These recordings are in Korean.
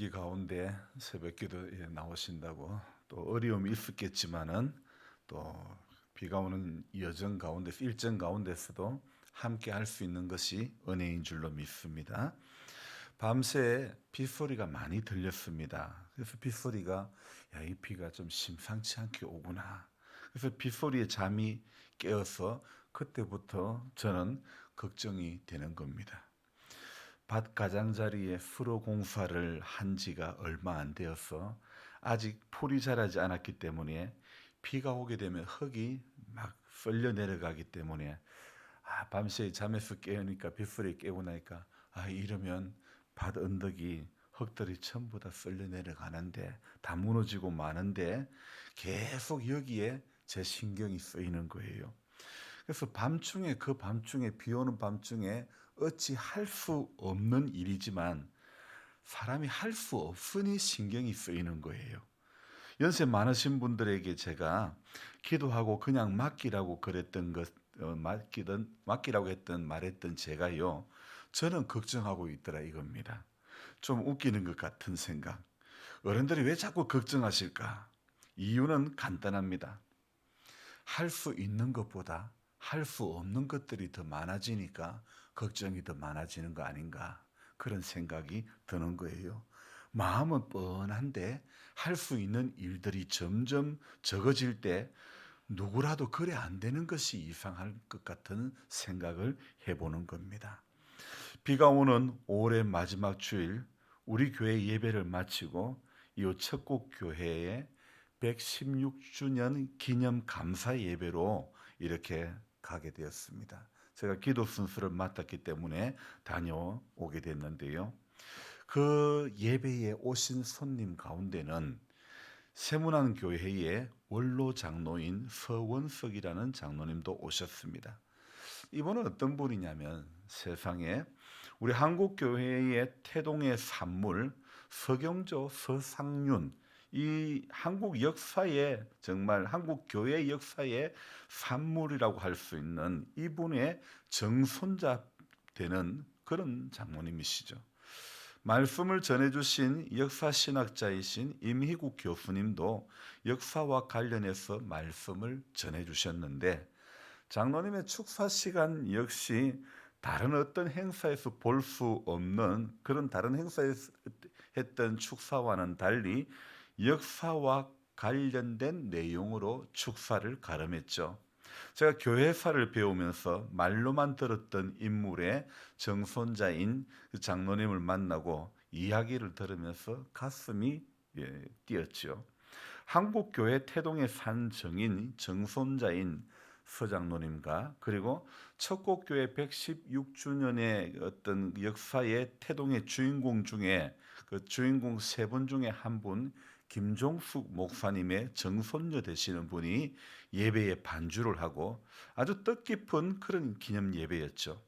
슬기 가운데 새벽 기도에 나오신다고 또 어려움이 있었겠지만은 또 비가 오는 여정 가운데서 일정 가운데서도 함께 할 수 있는 것이 은혜인 줄로 믿습니다. 밤새 빗소리가 많이 들렸습니다. 그래서 빗소리가 야, 이 비가 좀 심상치 않게 오구나. 그래서 빗소리에 잠이 깨어서 그때부터 저는 걱정이 되는 겁니다. 밭 가장자리에 수로 공사를 한 지가 얼마 안 되어서 아직 풀이 자라지 않았기 때문에 비가 오게 되면 흙이 막 썰려 내려가기 때문에 아, 밤새 잠에서 깨우니까 빗소리 깨고 나니까 아 이러면 밭 언덕이 흙들이 전부 다 썰려 내려가는데 다 무너지고 마는데 계속 여기에 제 신경이 쓰이는 거예요. 그래서 밤중에 그 밤중에 비 오는 밤중에 어찌 할 수 없는 일이지만 사람이 할 수 없으니 신경이 쓰이는 거예요. 연세 많으신 분들에게 제가 기도하고 그냥 맡기라고 그랬던 것 어, 맡기던 맡기라고 했던 말했던 제가요. 저는 걱정하고 있더라 이겁니다. 좀 웃기는 것 같은 생각. 어른들이 왜 자꾸 걱정하실까? 이유는 간단합니다. 할 수 있는 것보다 할 수 없는 것들이 더 많아지니까 걱정이 더 많아지는 거 아닌가 그런 생각이 드는 거예요. 마음은 뻔한데 할 수 있는 일들이 점점 적어질 때 누구라도 그래 안 되는 것이 이상할 것 같은 생각을 해보는 겁니다. 비가 오는 올해 마지막 주일 우리 교회 예배를 마치고 이 첫곡 교회에 116주년 기념 감사 예배로 이렇게 가게 되었습니다. 제가 기도 순서를 맡았기 때문에 다녀오게 됐는데요. 그 예배에 오신 손님 가운데는 세문안 교회의 원로 장로인 서원석이라는 장로님도 오셨습니다. 이분은 어떤 분이냐면 세상에 우리 한국 교회의 태동의 산물 서경조 서상윤 이 한국 역사에 정말 한국 교회 역사의 산물이라고 할 수 있는 이분의 정손자 되는 그런 장모님이시죠. 말씀을 전해주신 역사신학자이신 임희국 교수님도 역사와 관련해서 말씀을 전해주셨는데 장로님의 축사 시간 역시 다른 어떤 행사에서 볼 수 없는 그런 다른 행사에서 했던 축사와는 달리 역사와 관련된 내용으로 축사를 가름했죠. 제가 교회사를 배우면서 말로만 들었던 인물의 정손자인 그 장로님을 만나고 이야기를 들으면서 가슴이 예, 뛰었죠. 한국 교회 태동의 산정인 정손자인 서장로님과 그리고 첫곡교회 116주년의 어떤 역사의 태동의 주인공 중에 그 주인공 세 분 중에 한 분 김종숙 목사님의 정손녀 되시는 분이 예배에 반주를 하고 아주 뜻깊은 그런 기념 예배였죠.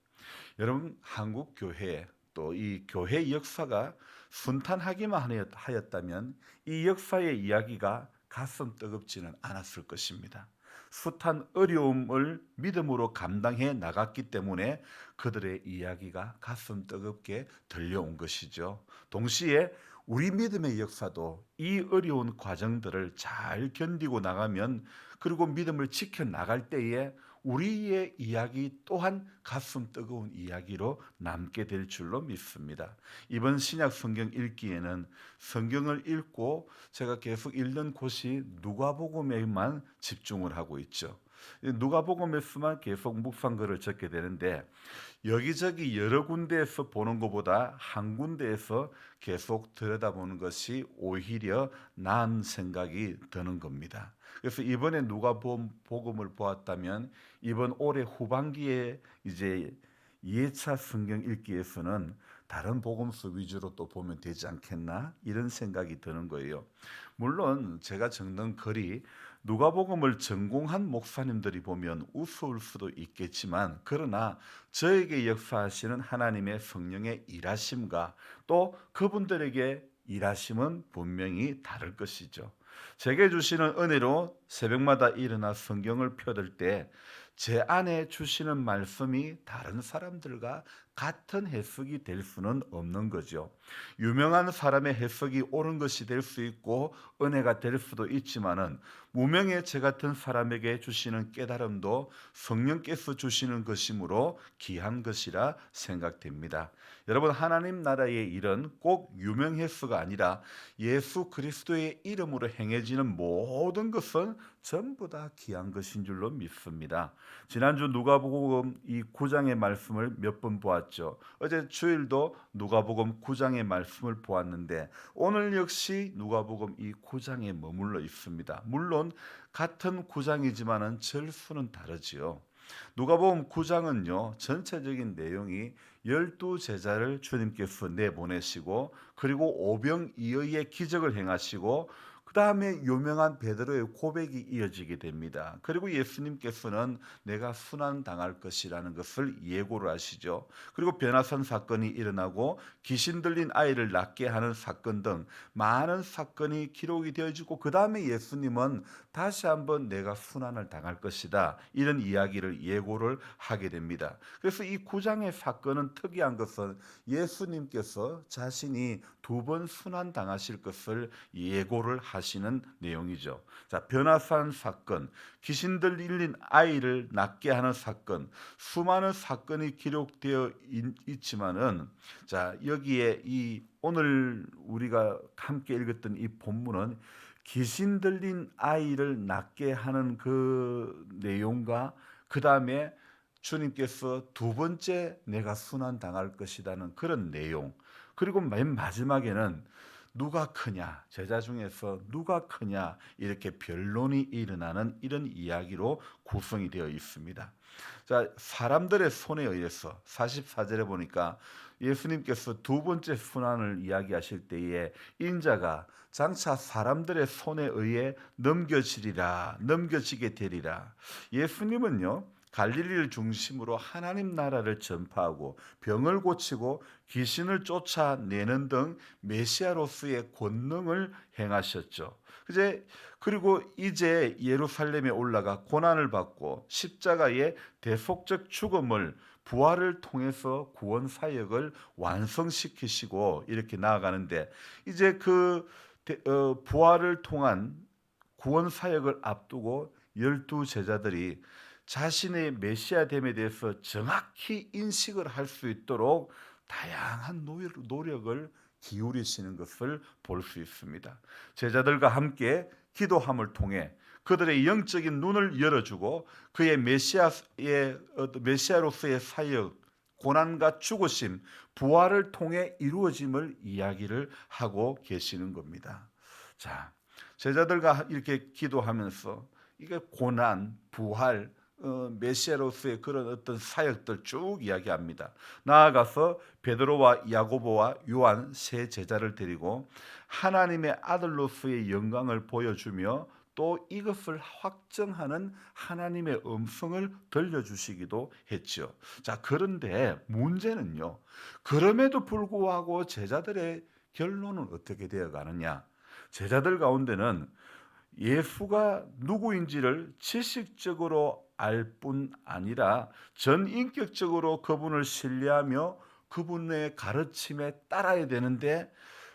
여러분 한국 교회 또 이 교회 역사가 순탄하기만 하였다면 이 역사의 이야기가 가슴 뜨겁지는 않았을 것입니다. 숱한 어려움을 믿음으로 감당해 나갔기 때문에 그들의 이야기가 가슴 뜨겁게 들려온 것이죠. 동시에 우리 믿음의 역사도 이 어려운 과정들을 잘 견디고 나가면 그리고 믿음을 지켜 나갈 때에 우리의 이야기 또한 가슴 뜨거운 이야기로 남게 될 줄로 믿습니다. 이번 신약 성경 읽기에는 성경을 읽고 제가 계속 읽는 곳이 누가복음에만 집중을 하고 있죠. 누가복음에서만 계속 묵상 글을 적게 되는데 여기저기 여러 군데에서 보는 것보다 한 군데에서 계속 들여다보는 것이 오히려 나은 생각이 드는 겁니다. 그래서 이번에 누가 복음을 보았다면 이번 올해 후반기에 이제 2차 성경 읽기에서는 다른 복음서 위주로 또 보면 되지 않겠나 이런 생각이 드는 거예요. 물론 제가 적는 글이 누가복음을 전공한 목사님들이 보면 우스울 수도 있겠지만 그러나 저에게 역사하시는 하나님의 성령의 일하심과 또 그분들에게 일하심은 분명히 다를 것이죠. 제게 주시는 은혜로 새벽마다 일어나 성경을 펴들 때 제 안에 주시는 말씀이 다른 사람들과 같은 해석이 될 수는 없는 거죠. 유명한 사람의 해석이 옳은 것이 될 수 있고 은혜가 될 수도 있지만은 무명의 저 같은 사람에게 주시는 깨달음도 성령께서 주시는 것이므로 귀한 것이라 생각됩니다. 여러분 하나님 나라의 일은 꼭 유명해서가 아니라 예수 그리스도의 이름으로 행해지는 모든 것은 전부 다 귀한 것인 줄로 믿습니다. 지난주 누가복음 이 9장의 말씀을 몇 번 보았 죠. 어제 주일도 누가복음 9장의 말씀을 보았는데 오늘 역시 누가복음 이 9장에 머물러 있습니다. 물론 같은 9장이지만은 절수는 다르지요. 누가복음 9장은요 전체적인 내용이 열두 제자를 주님께서 내보내시고 그리고 오병이어의 기적을 행하시고 그 다음에 유명한 베드로의 고백이 이어지게 됩니다. 그리고 예수님께서는 내가 순환 당할 것이라는 것을 예고를 하시죠. 그리고 변화산 사건이 일어나고 귀신 들린 아이를 낫게 하는 사건 등 많은 사건이 기록이 되어지고 그 다음에 예수님은 다시 한번 내가 순환을 당할 것이다 이런 이야기를 예고를 하게 됩니다. 그래서 이 구장의 사건은 특이한 것은 예수님께서 자신이 두 번 순환 당하실 것을 예고를 하시는 내용이죠. 자, 변화산 사건, 귀신 들린 아이를 낫게 하는 사건, 수많은 사건이 기록되어 있, 지만은 자 여기에 이 오늘 우리가 함께 읽었던 이 본문은 귀신 들린 아이를 낫게 하는 그 내용과 그 다음에 주님께서 두 번째 내가 순환 당할 것이라는 그런 내용 그리고 맨 마지막에는 누가 크냐 제자 중에서 누가 크냐 이렇게 변론이 일어나는 이런 이야기로 구성이 되어 있습니다. 자 사람들의 손에 의해서 44절에 보니까 예수님께서 두 번째 순환을 이야기하실 때에 인자가 장차 사람들의 손에 의해 넘겨지리라 넘겨지게 되리라 예수님은요 갈릴리를 중심으로 하나님 나라를 전파하고 병을 고치고 귀신을 쫓아내는 등 메시아로서의 권능을 행하셨죠. 이제 그리고 이제 예루살렘에 올라가 고난을 받고 십자가의 대속적 죽음을 부활을 통해서 구원 사역을 완성시키시고 이렇게 나아가는데 이제 그 어, 부활을 통한 구원 사역을 앞두고 열두 제자들이 자신의 메시아됨에 대해서 정확히 인식을 할 수 있도록 다양한 노력을 기울이시는 것을 볼 수 있습니다. 제자들과 함께 기도함을 통해 그들의 영적인 눈을 열어주고 그의 메시아의 메시아로서의 사역, 고난과 죽으심, 부활을 통해 이루어짐을 이야기를 하고 계시는 겁니다. 자, 제자들과 이렇게 기도하면서 이게 고난, 부활, 어, 메시아로서의 그런 어떤 사역들 쭉 이야기합니다. 나아가서 베드로와 야고보와 요한 세 제자를 데리고 하나님의 아들로서의 영광을 보여주며 또 이것을 확정하는 하나님의 음성을 들려주시기도 했죠. 자, 그런데 문제는요. 그럼에도 불구하고 제자들의 결론은 어떻게 되어 가느냐? 제자들 가운데는 예수가 누구인지를 지식적으로 알 뿐 아니라 전 인격적으로 그분을 신뢰하며 그분의 가르침에 따라야 되는데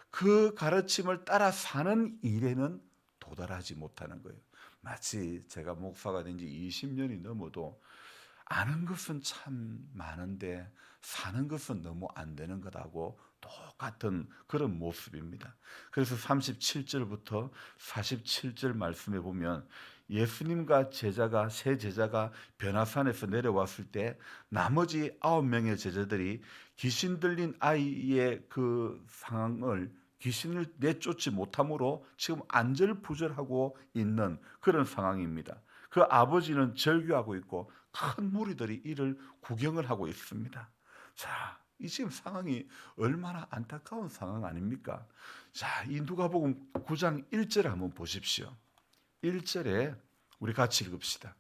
그 가르침을 따라 사는 일에는 도달하지 못하는 거예요. 마치 제가 목사가 된 지 20년이 넘어도 아는 것은 참 많은데 사는 것은 너무 안 되는 것하고 똑같은 그런 모습입니다. 그래서 37절부터 47절 말씀에 보면 예수님과 제자가 세 제자가 변화산에서 내려왔을 때 나머지 아홉 명의 제자들이 귀신 들린 아이의 그 상황을 귀신을 내쫓지 못함으로 지금 안절부절하고 있는 그런 상황입니다. 그 아버지는 절규하고 있고 큰 무리들이 이를 구경을 하고 있습니다. 자, 이 지금 상황이 얼마나 안타까운 상황 아닙니까? 자, 이 누가복음 9장 1절 한번 보십시오. 1절에 우리 같이 읽읍시다.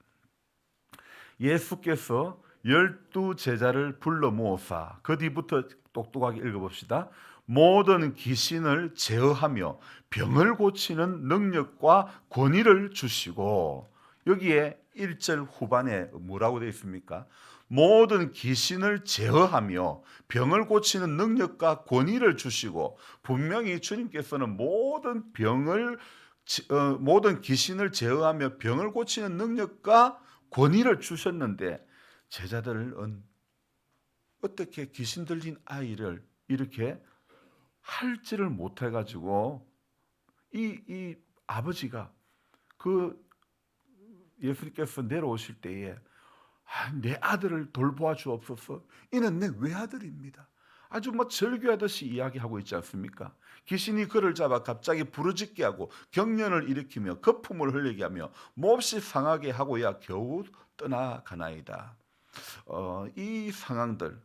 예수께서 열두 제자를 불러 모으사 그 뒤부터 똑똑하게 읽어봅시다. 모든 귀신을 제어하며 병을 고치는 능력과 권위를 주시고 여기에 1절 후반에 뭐라고 되어 있습니까? 모든 귀신을 제어하며 병을 고치는 능력과 권위를 주시고 분명히 주님께서는 모든 병을 지- 어, 모든 귀신을 제어하며 병을 고치는 능력과 권위를 주셨는데 제자들은 어떻게 귀신 들린 아이를 이렇게 할지를 못해 가지고 이, 이 아버지가 그 예수님께서 내려오실 때에 아, 내 아들을 돌보아 주옵소서. 이는 내 외아들입니다. 아주 뭐 절규하듯이 이야기하고 있지 않습니까? 귀신이 그를 잡아 갑자기 부르짖게 하고 경련을 일으키며 거품을 흘리게 하며 몹시 상하게 하고야 겨우 떠나가나이다. 어, 이 상황들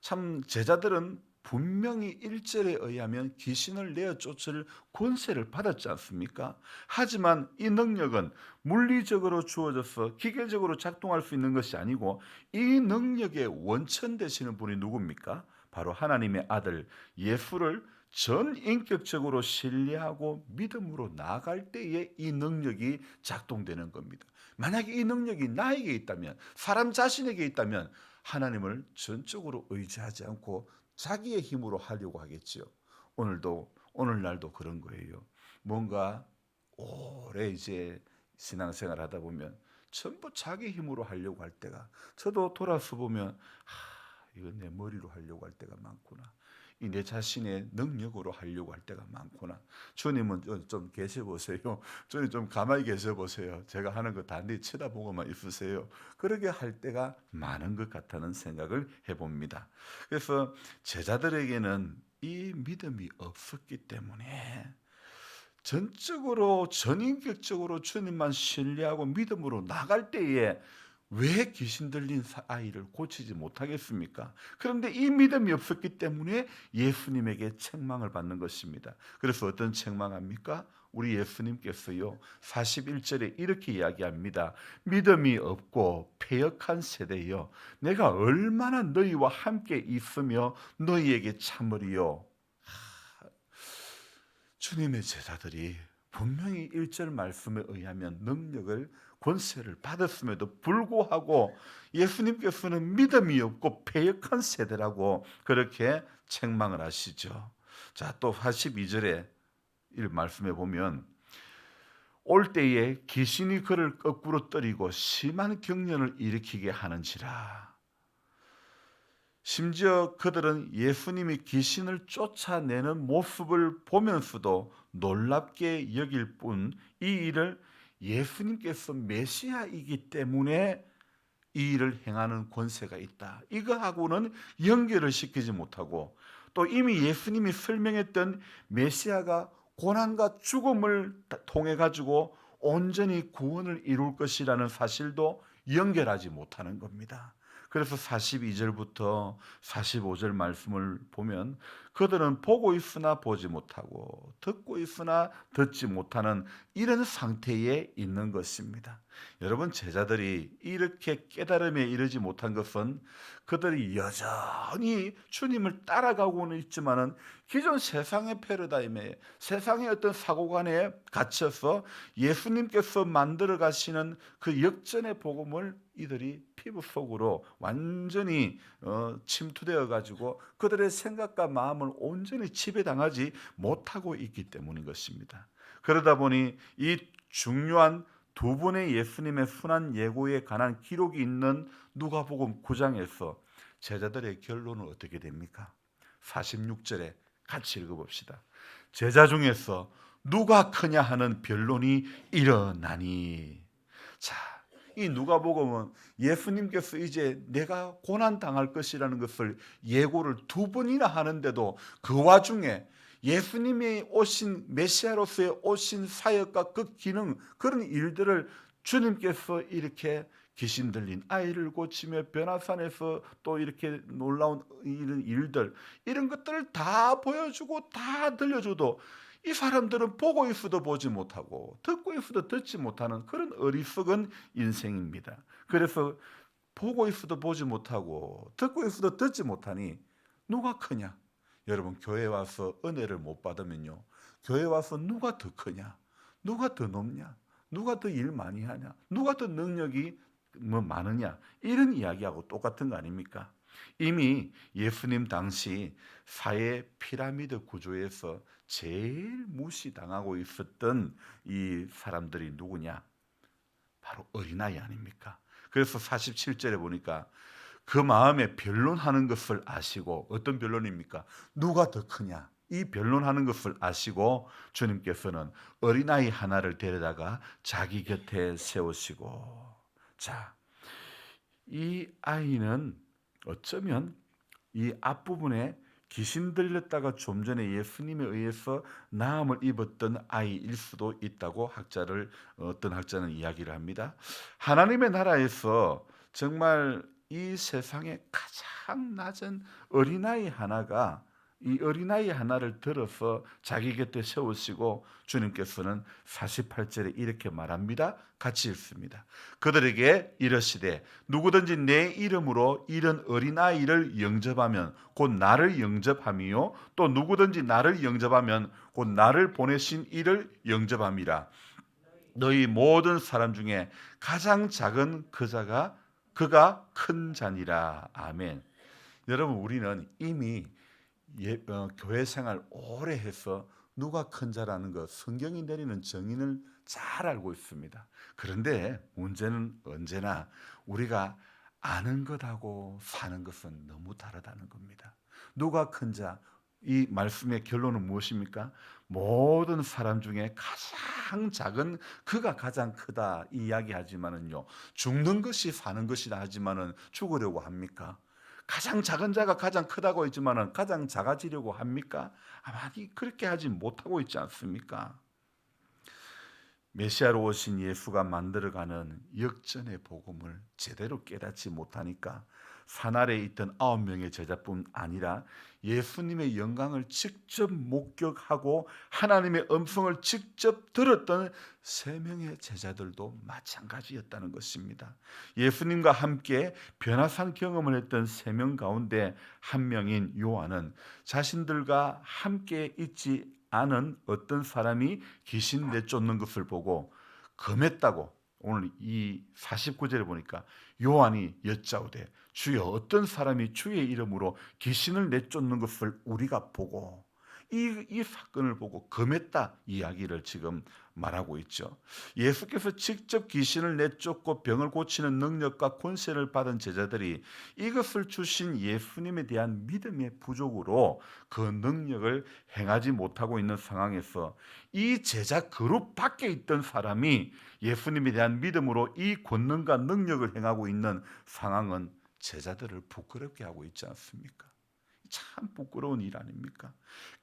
참 제자들은 분명히 일절에 의하면 귀신을 내어 쫓을 권세를 받았지 않습니까? 하지만 이 능력은 물리적으로 주어져서 기계적으로 작동할 수 있는 것이 아니고 이 능력의 원천 되시는 분이 누굽니까? 바로 하나님의 아들 예수를 전 인격적으로 신뢰하고 믿음으로 나아갈 때에 이 능력이 작동되는 겁니다. 만약에 이 능력이 나에게 있다면 사람 자신에게 있다면 하나님을 전적으로 의지하지 않고 자기의 힘으로 하려고 하겠지요. 오늘도 오늘날도 그런 거예요. 뭔가 오래 이제 신앙생활 하다 보면 전부 자기 힘으로 하려고 할 때가 저도 돌아서 보면 하, 이건 내 머리로 하려고 할 때가 많구나. 이 내 자신의 능력으로 하려고 할 때가 많구나. 주님은 좀- 좀 계셔 보세요. 주님 좀 가만히 계셔 보세요. 제가 하는 거 단디 쳐다보고만 있으세요. 그러게 할 때가 많은 것 같다는 생각을 해봅니다. 그래서 제자들에게는 이 믿음이 없었기 때문에 전적으로 전인격적으로 주님만 신뢰하고 믿음으로 나갈 때에 왜 귀신 들린 사- 아이를 고치지 못하겠습니까? 그런데 이 믿음이 없었기 때문에 예수님에게 책망을 받는 것입니다. 그래서 어떤 책망합니까? 우리 예수님께서요 41절에 이렇게 이야기합니다. 믿음이 없고 패역한 세대여 내가 얼마나 너희와 함께 있으며 너희에게 참으리요. 하, 주님의 제자들이 분명히 1절 말씀에 의하면 능력을 권세를 받았음에도 불구하고 예수님께서는 믿음이 없고 패역한 세대라고 그렇게 책망을 하시죠. 자, 또 42절에 이 말씀에 보면 올 때에 귀신이 그를 거꾸로 때리고 심한 경련을 일으키게 하는지라. 심지어 그들은 예수님이 귀신을 쫓아내는 모습을 보면서도 놀랍게 여길 뿐 이 일을 예수님께서 메시아이기 때문에 이 일을 행하는 권세가 있다. 이거하고는 연결을 시키지 못하고 또 이미 예수님이 설명했던 메시아가 고난과 죽음을 통해 가지고 온전히 구원을 이룰 것이라는 사실도 연결하지 못하는 겁니다. 그래서 42절부터 45절 말씀을 보면 그들은 보고 있으나 보지 못하고 듣고 있으나 듣지 못하는 이런 상태에 있는 것입니다. 여러분 제자들이 이렇게 깨달음에 이르지 못한 것은 그들이 여전히 주님을 따라가고는 있지만은 기존 세상의 패러다임에 세상의 어떤 사고관에 갇혀서 예수님께서 만들어 가시는 그 역전의 복음을 이들이 피부 속으로 완전히 어, 침투되어 가지고 그들의 생각과 마음을 온전히 지배당하지 못하고 있기 때문인 것입니다. 그러다 보니 이 중요한 두 분의 예수님의 순환 예고에 관한 기록이 있는 누가복음 9장에서 제자들의 결론은 어떻게 됩니까? 46절에 같이 읽어봅시다. 제자 중에서 누가 크냐 하는 변론이 일어나니. 자, 이 누가복음은 예수님께서 이제 내가 고난 당할 것이라는 것을 예고를 두 번이나 하는데도 그 와중에 예수님이 오신 메시아로서의 오신 사역과 그 기능 그런 일들을 주님께서 이렇게 귀신 들린 아이를 고치며 변화산에서 또 이렇게 놀라운 이런 일들 이런 것들을 다 보여주고 다 들려줘도 이 사람들은 보고 있어도 보지 못하고 듣고 있어도 듣지 못하는 그런 어리석은 인생입니다. 그래서 보고 있어도 보지 못하고 듣고 있어도 듣지 못하니 누가 크냐? 여러분 교회 와서 은혜를 못 받으면요. 교회 와서 누가 더 크냐? 누가 더 높냐? 누가 더 일 많이 하냐? 누가 더 능력이 뭐 많으냐 이런 이야기하고 똑같은 거 아닙니까? 이미 예수님 당시 사회 피라미드 구조에서 제일 무시당하고 있었던 이 사람들이 누구냐? 바로 어린아이 아닙니까? 그래서 47절에 보니까 그 마음에 변론하는 것을 아시고 어떤 변론입니까? 누가 더 크냐? 이 변론하는 것을 아시고 주님께서는 어린아이 하나를 데려다가 자기 곁에 세우시고 자, 이 아이는 어쩌면 이 앞부분에 귀신 들렸다가 좀 전에 예수님에 의해서 나음을 입었던 아이일 수도 있다고 학자를 어떤 학자는 이야기를 합니다. 하나님의 나라에서 정말 이 세상에 가장 낮은 어린아이 하나가 이 어린아이 하나를 들어서 자기 곁에 세우시고 주님께서는 48절에 이렇게 말합니다. 같이 읽습니다. 그들에게 이르시되 누구든지 내 이름으로 이런 어린아이를 영접하면 곧 나를 영접함이요 또 누구든지 나를 영접하면 곧 나를 보내신 이를 영접함이라 너희 모든 사람 중에 가장 작은 그 자가 그가 큰 자니라 아멘. 여러분 우리는 이미 예, 어, 교회 생활 오래 해서 누가 큰 자라는 것 성경이 내리는 정의를 잘 알고 있습니다. 그런데 문제는 언제나 우리가 아는 것하고 사는 것은 너무 다르다는 겁니다. 누가 큰 자? 이 말씀의 결론은 무엇입니까? 모든 사람 중에 가장 작은 그가 가장 크다 이 이야기하지만은요 죽는 것이 사는 것이다 하지만은 죽으려고 합니까? 가장 작은 자가 가장 크다고 했지만은 가장 작아지려고 합니까? 아마 그렇게 하지 못하고 있지 않습니까? 메시아로 오신 예수가 만들어가는 역전의 복음을 제대로 깨닫지 못하니까 산 아래에 있던 아홉 명의 제자뿐 아니라 예수님의 영광을 직접 목격하고 하나님의 음성을 직접 들었던 세 명의 제자들도 마찬가지였다는 것입니다. 예수님과 함께 변화산 경험을 했던 세 명 가운데 한 명인 요한은 자신들과 함께 있지 않은 어떤 사람이 귀신 내쫓는 것을 보고 검했다고 오늘 이 49절에 보니까 요한이 여짜오되 주여 어떤 사람이 주의 이름으로 귀신을 내쫓는 것을 우리가 보고 이, 이 사건을 보고 검했다 이야기를 지금 말하고 있죠. 예수께서 직접 귀신을 내쫓고 병을 고치는 능력과 권세를 받은 제자들이 이것을 주신 예수님에 대한 믿음의 부족으로 그 능력을 행하지 못하고 있는 상황에서 이 제자 그룹 밖에 있던 사람이 예수님에 대한 믿음으로 이 권능과 능력을 행하고 있는 상황은 제자들을 부끄럽게 하고 있지 않습니까? 참 부끄러운 일 아닙니까?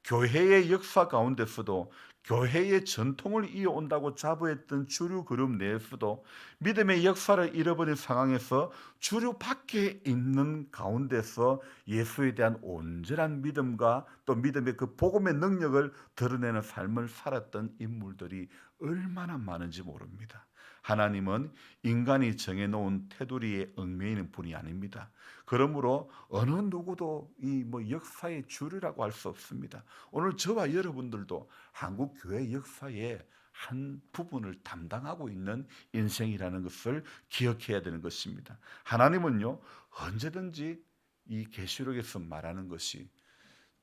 교회의 역사 가운데서도 교회의 전통을 이어온다고 자부했던 주류 그룹 내에서도 믿음의 역사를 잃어버린 상황에서 주류 밖에 있는 가운데서 예수에 대한 온전한 믿음과 또 믿음의 그 복음의 능력을 드러내는 삶을 살았던 인물들이 얼마나 많은지 모릅니다. 하나님은 인간이 정해놓은 테두리에 얽매이는 분이 아닙니다. 그러므로 어느 누구도 이 뭐 역사의 주류라고 할 수 없습니다. 오늘 저와 여러분들도 한국 교회 역사의 한 부분을 담당하고 있는 인생이라는 것을 기억해야 되는 것입니다. 하나님은요 언제든지 이 계시록에서 말하는 것이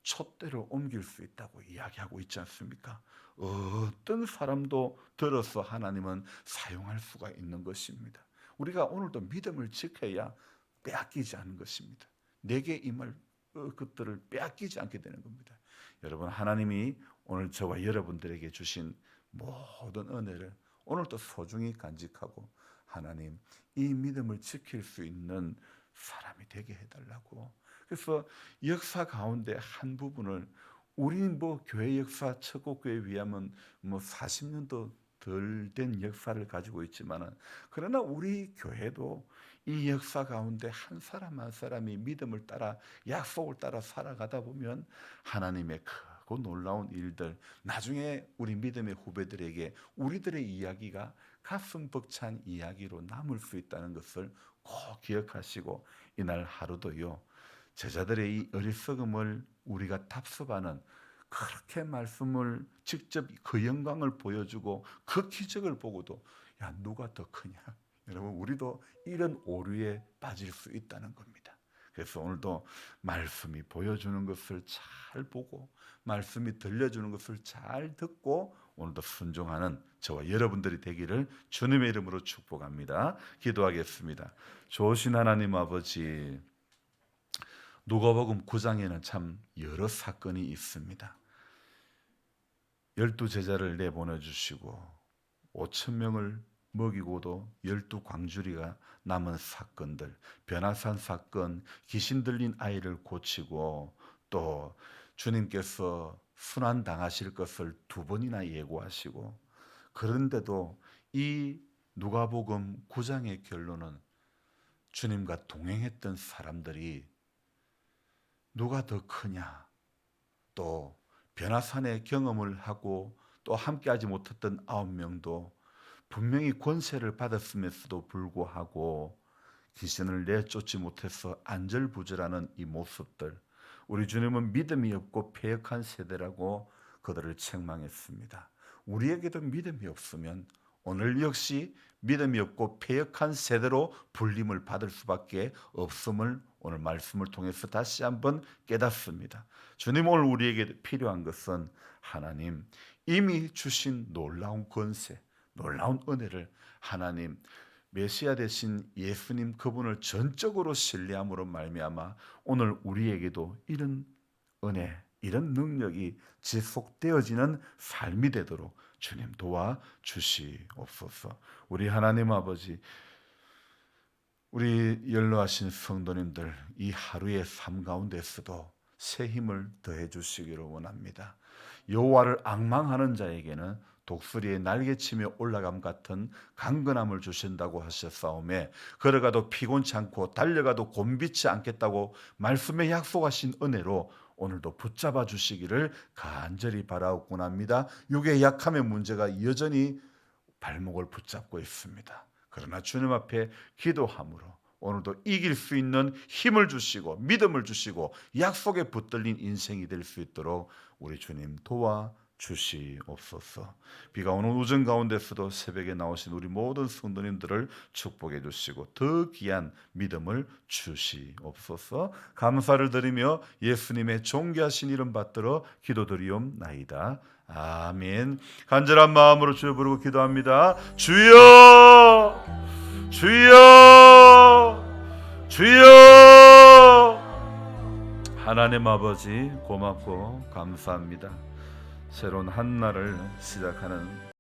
촛대로 옮길 수 있다고 이야기하고 있지 않습니까? 어떤 사람도 들어서 하나님은 사용할 수가 있는 것입니다. 우리가 오늘도 믿음을 지켜야 빼앗기지 않는 것입니다. 내게 임할 것들을 빼앗기지 않게 되는 겁니다. 여러분 하나님이 오늘 저와 여러분들에게 주신 모든 은혜를 오늘도 소중히 간직하고 하나님 이 믿음을 지킬 수 있는 사람이 되게 해달라고. 그래서 역사 가운데 한 부분을 우리는 뭐 교회 역사 첫곡교에 비하면 뭐 40년도 덜 된 역사를 가지고 있지만은 그러나 우리 교회도 이 역사 가운데 한 사람 한 사람이 믿음을 따라 약속을 따라 살아가다 보면 하나님의 크고 놀라운 일들 나중에 우리 믿음의 후배들에게 우리들의 이야기가 가슴 벅찬 이야기로 남을 수 있다는 것을 꼭 기억하시고 이날 하루도요 제자들의 이 어리석음을 우리가 답습하는 그렇게 말씀을 직접 그 영광을 보여주고 그 기적을 보고도 야 누가 더 크냐 여러분 우리도 이런 오류에 빠질 수 있다는 겁니다. 그래서 오늘도 말씀이 보여주는 것을 잘 보고 말씀이 들려주는 것을 잘 듣고 오늘도 순종하는 저와 여러분들이 되기를 주님의 이름으로 축복합니다. 기도하겠습니다. 좋으신 하나님 아버지 누가복음 9장에는 참 여러 사건이 있습니다. 열두 제자를 내보내 주시고 5천 명을 먹이고도 열두 광주리가 남은 사건들, 변화산 사건, 귀신 들린 아이를 고치고 또 주님께서 순환 당하실 것을 두 번이나 예고하시고 그런데도 이 누가복음 9장의 결론은 주님과 동행했던 사람들이 누가 더 크냐 또 변화산의 경험을 하고 또 함께하지 못했던 아홉 명도 분명히 권세를 받았음에도 불구하고 귀신을 내쫓지 못해서 안절부절하는 이 모습들 우리 주님은 믿음이 없고 패역한 세대라고 그들을 책망했습니다. 우리에게도 믿음이 없으면 오늘 역시 믿음이 없고 패역한 세대로 불림을 받을 수밖에 없음을 오늘 말씀을 통해서 다시 한번 깨닫습니다. 주님 오늘 우리에게 필요한 것은 하나님 이미 주신 놀라운 권세, 놀라운 은혜를 하나님 메시아 대신 예수님 그분을 전적으로 신뢰함으로 말미암아 오늘 우리에게도 이런 은혜, 이런 능력이 지속되어지는 삶이 되도록 주님 도와 주시옵소서. 우리 하나님 아버지 우리 연로하신 성도님들 이 하루의 삶 가운데서도 새 힘을 더해 주시기를 원합니다. 여호와를 앙망하는 자에게는 독수리의 날개치며 올라감 같은 강건함을 주신다고 하셨사오매 걸어가도 피곤치 않고 달려가도 곤비치 않겠다고 말씀에 약속하신 은혜로 오늘도 붙잡아 주시기를 간절히 바라옵곤 합니다. 육의 약함의 문제가 여전히 발목을 붙잡고 있습니다. 그러나 주님 앞에 기도함으로 오늘도 이길 수 있는 힘을 주시고 믿음을 주시고 약속에 붙들린 인생이 될 수 있도록 우리 주님 도와 주시옵소서. 비가 오는 우정 가운데서도 새벽에 나오신 우리 모든 성도님들을 축복해 주시고 더 귀한 믿음을 주시옵소서. 감사를 드리며 예수님의 존귀하신 이름 받들어 기도드리옵나이다. 아멘. 간절한 마음으로 주여 부르고 기도합니다. 주여! 주여! 하나님 아버지 고맙고 감사합니다. 새로운 한 날을 시작하는